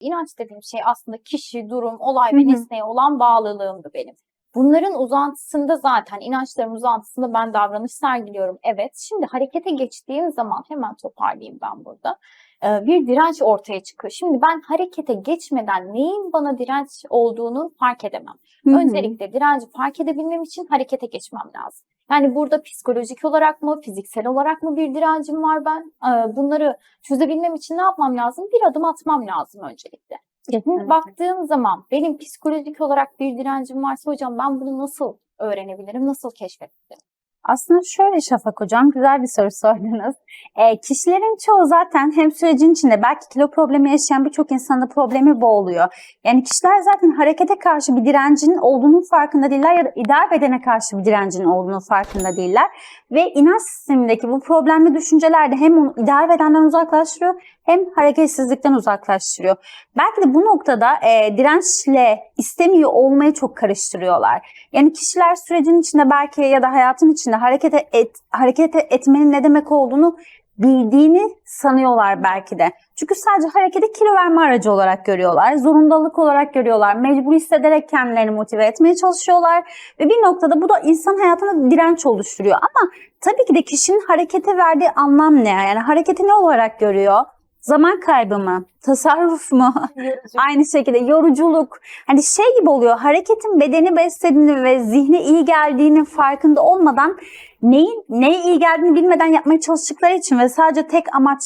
İnanç dediğim şey aslında kişi, durum, olay ve nesneye olan bağlılığımdı benim. Bunların uzantısında zaten inançların uzantısında ben davranış sergiliyorum. Evet. Şimdi harekete geçtiğim zaman hemen toparlayayım ben burada. Ee, Bir direnç ortaya çıkıyor. Şimdi ben harekete geçmeden neyin bana direnç olduğunu fark edemem. Hı hı. Öncelikle direnci fark edebilmem için harekete geçmem lazım. Yani burada psikolojik olarak mı, fiziksel olarak mı bir direncim var ben? Ee, Bunları çözebilmem için ne yapmam lazım? Bir adım atmam lazım öncelikle. Kesinlikle. Baktığım zaman benim psikolojik olarak bir direncim varsa hocam ben bunu nasıl öğrenebilirim, nasıl keşfedebilirim? Aslında şöyle Şafak Hocam, güzel bir soru sordunuz. E, kişilerin çoğu zaten hem sürecin içinde belki kilo problemi yaşayan birçok insanın da problemi bu oluyor. Yani kişiler zaten harekete karşı bir direncinin olduğunun farkında değiller ya da ideal bedene karşı bir direncinin olduğunun farkında değiller. Ve inanç sistemindeki bu problemli düşünceler de hem onu ideal bedenden uzaklaştırıyor hem hareketsizlikten uzaklaştırıyor. Belki de bu noktada e, dirençle istemiyor olmayı çok karıştırıyorlar. Yani kişiler sürecin içinde belki ya da hayatın içinde harekete et, harekete etmenin ne demek olduğunu bildiğini sanıyorlar belki de. Çünkü sadece hareketi kilo verme aracı olarak görüyorlar. Zorundalık olarak görüyorlar. Mecbur hissederek kendilerini motive etmeye çalışıyorlar. Ve bir noktada bu da insan hayatına direnç oluşturuyor. Ama tabii ki de kişinin harekete verdiği anlam ne? Yani hareketi ne olarak görüyor? Zaman kaybı mı? Tasarruf mu? Aynı şekilde yoruculuk. Hani şey gibi oluyor. Hareketin bedeni beslediğini ve zihne iyi geldiğinin farkında olmadan neyin neye iyi geldiğini bilmeden yapmaya çalıştıkları için ve sadece tek amaç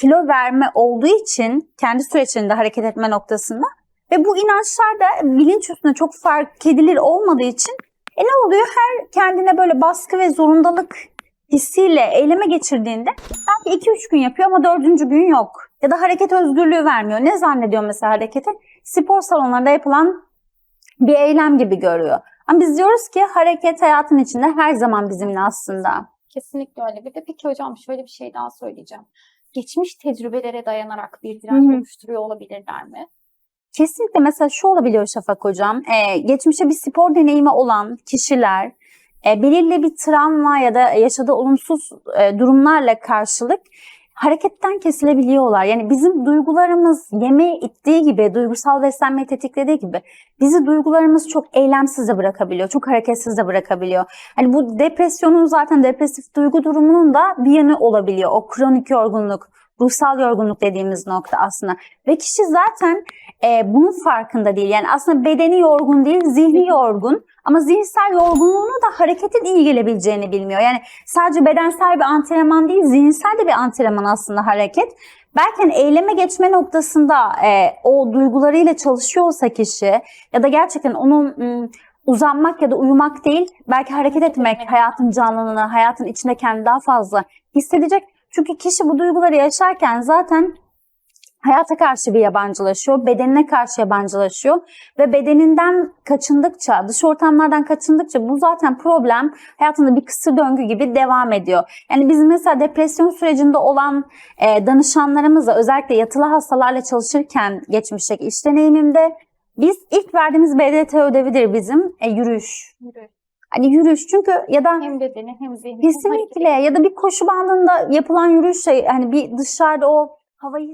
kilo verme olduğu için kendi süreçlerinde hareket etme noktasında ve bu inançlar da bilinç üstünde çok fark edilir olmadığı için e ne oluyor? Her kendine böyle baskı ve zorundalık hissiyle eyleme geçirdiğinde belki 2-3 gün yapıyor ama dördüncü gün yok. Ya da hareket özgürlüğü vermiyor. Ne zannediyor mesela hareketi? Spor salonlarında yapılan bir eylem gibi görüyor. Ama biz diyoruz ki hareket hayatın içinde her zaman bizimle aslında. Kesinlikle öyle. Bir de peki hocam şöyle bir şey daha söyleyeceğim. Geçmiş tecrübelere dayanarak bir direnç oluşturuyor olabilirler mi? Kesinlikle mesela şu olabiliyor Şafak Hocam. Ee, geçmişte bir spor deneyimi olan kişiler e, belirli bir travma ya da yaşadığı olumsuz e, durumlarla karşılık hareketten kesilebiliyorlar. Yani bizim duygularımız yemeğe ittiği gibi, duygusal beslenmeyi tetiklediği gibi bizi duygularımız çok eylemsiz de bırakabiliyor, çok hareketsiz de bırakabiliyor. Hani bu depresyonun zaten depresif duygu durumunun da bir yanı olabiliyor. O kronik yorgunluk, ruhsal yorgunluk dediğimiz nokta aslında. Ve kişi zaten e, bunun farkında değil. Yani aslında bedeni yorgun değil, zihni yorgun. Ama zihinsel yorgunluğuna da hareketin iyi gelebileceğini bilmiyor. Yani sadece bedensel bir antrenman değil, zihinsel de bir antrenman aslında hareket. Belki hani eyleme geçme noktasında e, o duygularıyla çalışıyor olsa kişi ya da gerçekten onun ım, uzanmak ya da uyumak değil, belki hareket etmek hayatın canlılığını, hayatın içinde kendini daha fazla hissedecek. Çünkü kişi bu duyguları yaşarken zaten hayata karşı bir yabancılaşıyor, bedenine karşı yabancılaşıyor ve bedeninden kaçındıkça, dış ortamlardan kaçındıkça bu zaten problem hayatında bir kısır döngü gibi devam ediyor. Yani biz mesela depresyon sürecinde olan e, danışanlarımızla özellikle yatılı hastalarla çalışırken geçmişteki iş deneyimimde biz ilk verdiğimiz BDT ödevidir bizim e, yürüyüş. Yürü. Hani yürüyüş çünkü ya da Hem bedeni hem zihni. Kesinlikle ya da bir koşu bandında yapılan yürüyüşle hani bir dışarıda o havayı